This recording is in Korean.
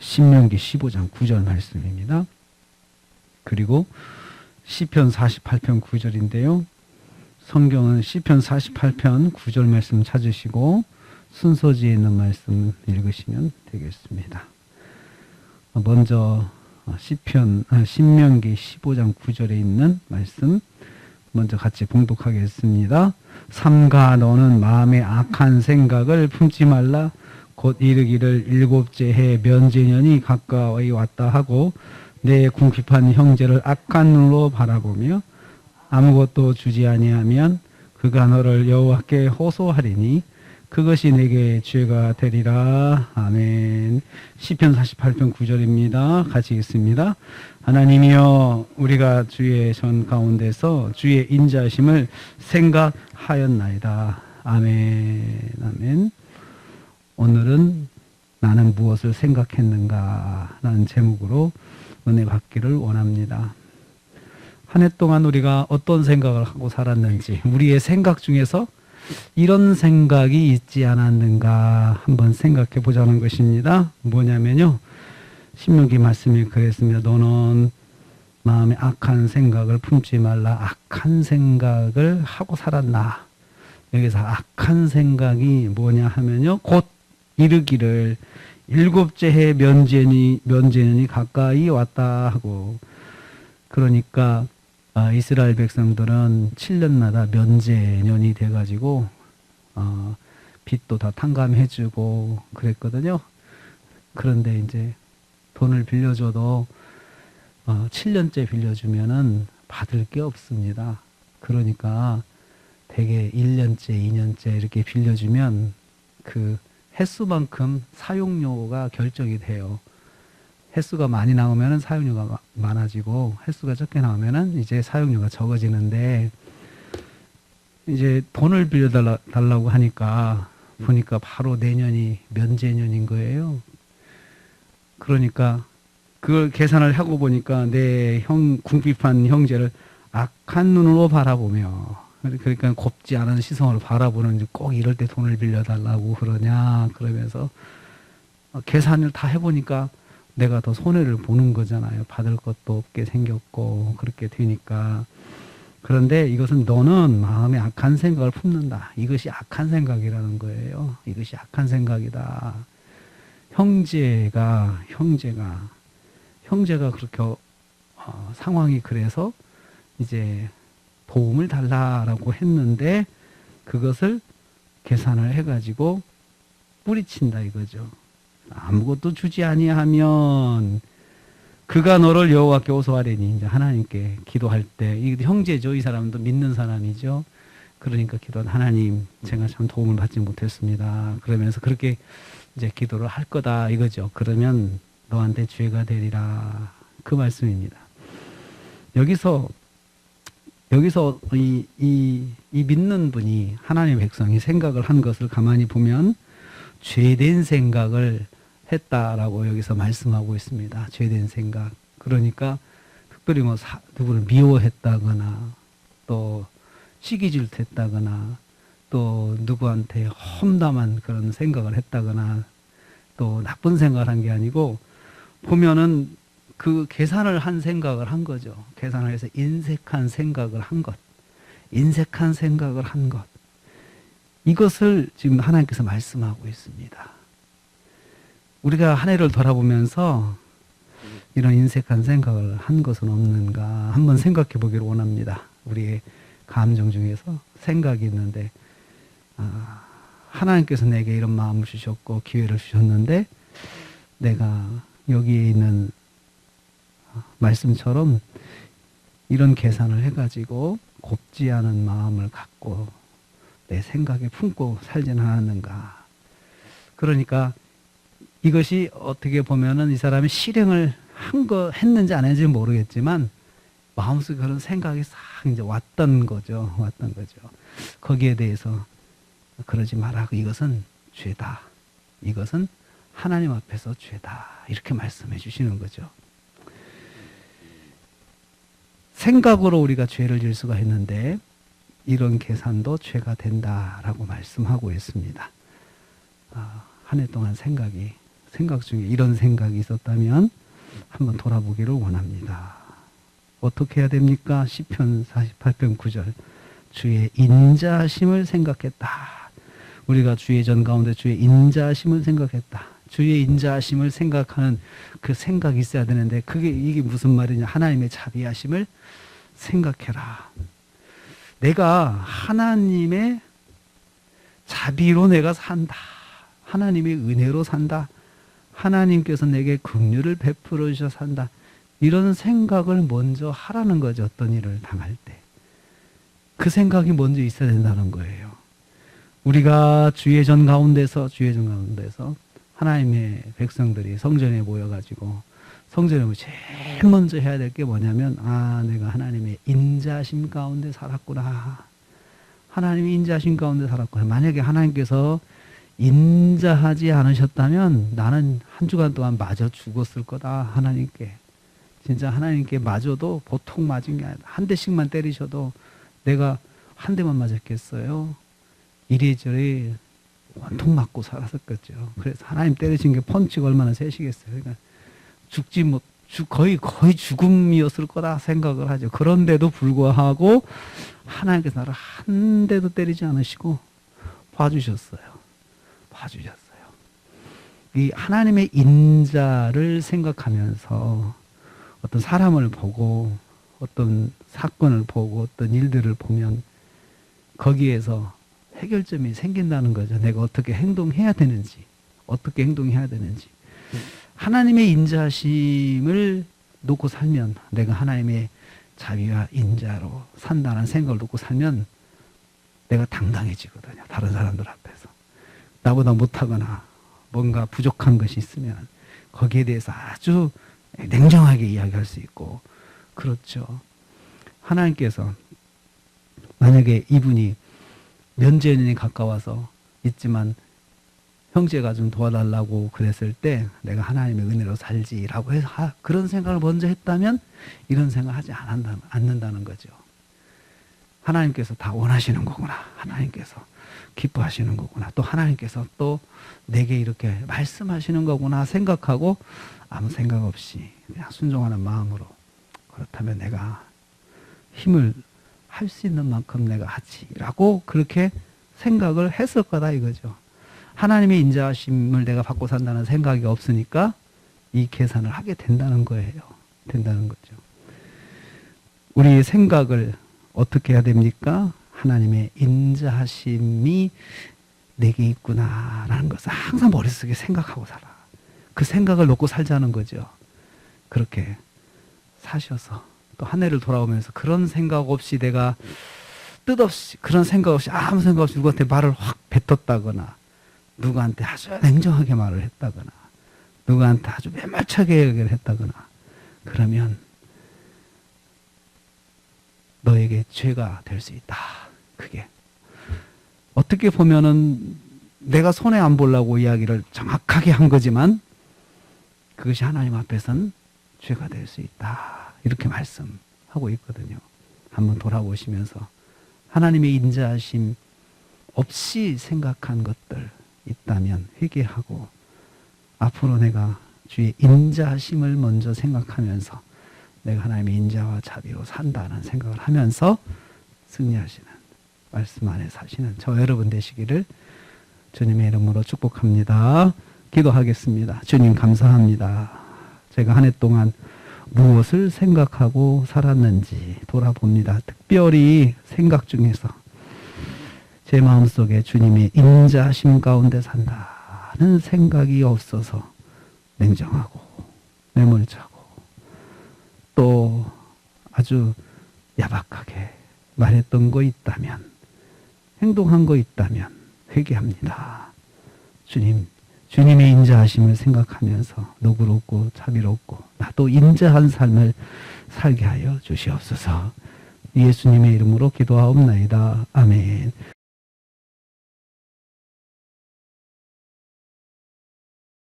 신명기 15장 9절 말씀입니다. 그리고 시편 48편 9절인데요. 성경은 시편 48편 9절 말씀 찾으시고 순서지에 있는 말씀 읽으시면 되겠습니다. 먼저 시편 아, 신명기 15장 9절에 있는 말씀 먼저 같이 봉독하겠습니다. 삼가 너는 마음에 악한 생각을 품지 말라 곧 이르기를 일곱째 해 면제년이 가까이 왔다 하고 내 궁핍한 형제를 악한 눈으로 바라보며 아무것도 주지 아니하면 그가 너를 여호와께 호소하리니 그것이 내게 죄가 되리라. 아멘. 시편 48편 9절입니다. 같이 읽습니다. 하나님이여 우리가 주의 전 가운데서 주의 인자심을 생각하였나이다. 아멘. 아멘. 오늘은 나는 무엇을 생각했는가 라는 제목으로 은혜 받기를 원합니다. 한 해 동안 우리가 어떤 생각을 하고 살았는지 우리의 생각 중에서 이런 생각이 있지 않았는가 한번 생각해 보자는 것입니다. 뭐냐면요. 신명기 말씀이 그랬습니다. 너는 마음에 악한 생각을 품지 말라. 악한 생각을 하고 살았나. 여기서 악한 생각이 뭐냐 하면요. 곧 이르기를 일곱째 해 면제니 면제년이 가까이 왔다 하고 그러니까 아, 이스라엘 백성들은 7년마다 면제년이 돼가지고 어, 빚도 다 탕감해주고 그랬거든요. 그런데 이제 돈을 빌려줘도 어, 7년째 빌려주면은 받을 게 없습니다. 그러니까 대개 1년째, 2년째 이렇게 빌려주면 그 횟수만큼 사용료가 결정이 돼요. 횟수가 많이 나오면 사용료가 마- 많아지고 횟수가 적게 나오면 이제 사용료가 적어지는데 이제 돈을 빌려달라 달라고 하니까 보니까 바로 내년이 면제년인 거예요. 그러니까 그걸 계산을 하고 보니까 내 형 궁핍한 형제를 악한 눈으로 바라보며 그러니까 곱지 않은 시선으로 바라보는 꼭 이럴 때 돈을 빌려달라고 그러냐 그러면서 어, 계산을 다 해보니까 내가 더 손해를 보는 거잖아요. 받을 것도 없게 생겼고 그렇게 되니까 그런데 이것은 너는 마음에 악한 생각을 품는다. 이것이 악한 생각이라는 거예요. 이것이 악한 생각이다. 형제가 형제가 형제가 그렇게 어, 상황이 그래서 이제 도움을 달라라고 했는데 그것을 계산을 해가지고 뿌리친다 이거죠. 아무것도 주지 아니하면 그가 너를 여호와께 호소하리니 이제 하나님께 기도할 때 이 형제죠 이 사람도 믿는 사람이죠. 그러니까 기도한 하나님 제가 참 도움을 받지 못했습니다. 그러면서 그렇게 이제 기도를 할 거다 이거죠. 그러면 너한테 죄가 되리라 그 말씀입니다. 여기서 여기서 이, 이, 이 믿는 분이 하나님의 백성이 생각을 한 것을 가만히 보면 죄된 생각을 했다라고 여기서 말씀하고 있습니다. 죄된 생각. 그러니까 특별히 뭐 사, 누구를 미워했다거나 또 시기 질투했다거나 또 누구한테 험담한 그런 생각을 했다거나 또 나쁜 생각을 한 게 아니고 보면은 그 계산을 한 생각을 한 거죠. 계산을 해서 인색한 생각을 한 것. 인색한 생각을 한 것. 이것을 지금 하나님께서 말씀하고 있습니다. 우리가 한 해를 돌아보면서 이런 인색한 생각을 한 것은 없는가 한번 생각해 보기를 원합니다. 우리의 감정 중에서 생각이 있는데 아, 하나님께서 내게 이런 마음을 주셨고 기회를 주셨는데 내가 여기에 있는 말씀처럼 이런 계산을 해가지고 곱지 않은 마음을 갖고 내 생각에 품고 살지는 않았는가. 그러니까 이것이 어떻게 보면은 이 사람이 실행을 한 거 했는지 안 했는지 모르겠지만 마음속에 그런 생각이 싹 이제 왔던 거죠. 왔던 거죠. 거기에 대해서 그러지 마라. 이것은 죄다. 이것은 하나님 앞에서 죄다. 이렇게 말씀해 주시는 거죠. 생각으로 우리가 죄를 질 수가 있는데 이런 계산도 죄가 된다라고 말씀하고 있습니다. 아, 한해 동안 생각이 생각 중에 이런 생각이 있었다면 한번 돌아보기를 원합니다. 어떻게 해야 됩니까? 시편 48편 9절. 주의 인자심을 생각했다. 우리가 주의 전 가운데 주의 인자심을 생각했다. 주의 인자심을 생각하는 그 생각이 있어야 되는데 그게 이게 무슨 말이냐? 하나님의 자비하심을 생각해라. 내가 하나님의 자비로 내가 산다. 하나님의 은혜로 산다. 하나님께서 내게 긍휼을 베풀어 주셔 산다. 이런 생각을 먼저 하라는 거죠. 어떤 일을 당할 때. 그 생각이 먼저 있어야 된다는 거예요. 우리가 주의 전 가운데서 주의 전 가운데서 하나님의 백성들이 성전에 모여가지고 성전에 모여 제일 먼저 해야 될 게 뭐냐면 아 내가 하나님의 인자심 가운데 살았구나. 하나님의 인자심 가운데 살았구나. 만약에 하나님께서 인자하지 않으셨다면 나는 한 주간 동안 맞아 죽었을 거다. 하나님께. 진짜 하나님께 맞아도 보통 맞은 게 아니라 한 대씩만 때리셔도 내가 한 대만 맞았겠어요. 이리저리 원통 맞고 살았었겠죠. 그래서 하나님 때리신 게 펀치가 얼마나 세시겠어요. 그러니까 죽지 못, 죽, 거의, 거의 죽음이었을 거다 생각을 하죠. 그런데도 불구하고 하나님께서 나를 한 대도 때리지 않으시고 봐주셨어요. 봐주셨어요. 이 하나님의 인자를 생각하면서 어떤 사람을 보고 어떤 사건을 보고 어떤 일들을 보면 거기에서 해결점이 생긴다는 거죠. 내가 어떻게 행동해야 되는지, 어떻게 행동해야 되는지. 하나님의 인자심을 놓고 살면 내가 하나님의 자비와 인자로 산다는 생각을 놓고 살면 내가 당당해지거든요. 다른 사람들 앞에서. 나보다 못하거나 뭔가 부족한 것이 있으면 거기에 대해서 아주 냉정하게 이야기할 수 있고 그렇죠. 하나님께서 만약에 이분이 면제년이 가까워서 있지만 형제가 좀 도와달라고 그랬을 때 내가 하나님의 은혜로 살지라고 해서 하- 그런 생각을 먼저 했다면 이런 생각 하지 않는다, 않는다는 거죠. 하나님께서 다 원하시는 거구나. 하나님께서 기뻐하시는 거구나. 또 하나님께서 또 내게 이렇게 말씀하시는 거구나 생각하고 아무 생각 없이 그냥 순종하는 마음으로 그렇다면 내가 힘을 할 수 있는 만큼 내가 하지라고 그렇게 생각을 했을 거다 이거죠. 하나님의 인자하심을 내가 받고 산다는 생각이 없으니까 이 계산을 하게 된다는 거예요. 된다는 거죠. 우리 생각을 어떻게 해야 됩니까? 하나님의 인자하심이 내게 있구나라는 것을 항상 머릿속에 생각하고 살아. 그 생각을 놓고 살자는 거죠. 그렇게 사셔서 또 한 해를 돌아오면서 그런 생각 없이 내가 뜻없이 그런 생각 없이 아무 생각 없이 누구한테 말을 확 뱉었다거나 누구한테 아주 냉정하게 말을 했다거나 누구한테 아주 매말차게 얘기를 했다거나 그러면 너에게 죄가 될 수 있다. 그게 어떻게 보면은 내가 손해 안 보려고 이야기를 정확하게 한 거지만 그것이 하나님 앞에선 죄가 될 수 있다. 이렇게 말씀하고 있거든요. 한번 돌아보시면서 하나님의 인자하심 없이 생각한 것들 있다면 회개하고 앞으로 내가 주의 인자하심을 먼저 생각하면서 내가 하나님의 인자와 자비로 산다는 생각을 하면서 승리하시는 말씀 안에 사시는 저 여러분 되시기를 주님의 이름으로 축복합니다. 기도하겠습니다. 주님 감사합니다. 제가 한 해 동안 무엇을 생각하고 살았는지 돌아봅니다. 특별히 생각 중에서 제 마음속에 주님의 인자심 가운데 산다는 생각이 없어서 냉정하고 매몰차고 또 아주 야박하게 말했던 거 있다면 행동한 거 있다면 회개합니다. 주님, 주님의 인자하심을 생각하면서 너그럽고 자비롭고 나도 인자한 삶을 살게 하여 주시옵소서. 예수님의 이름으로 기도하옵나이다. 아멘.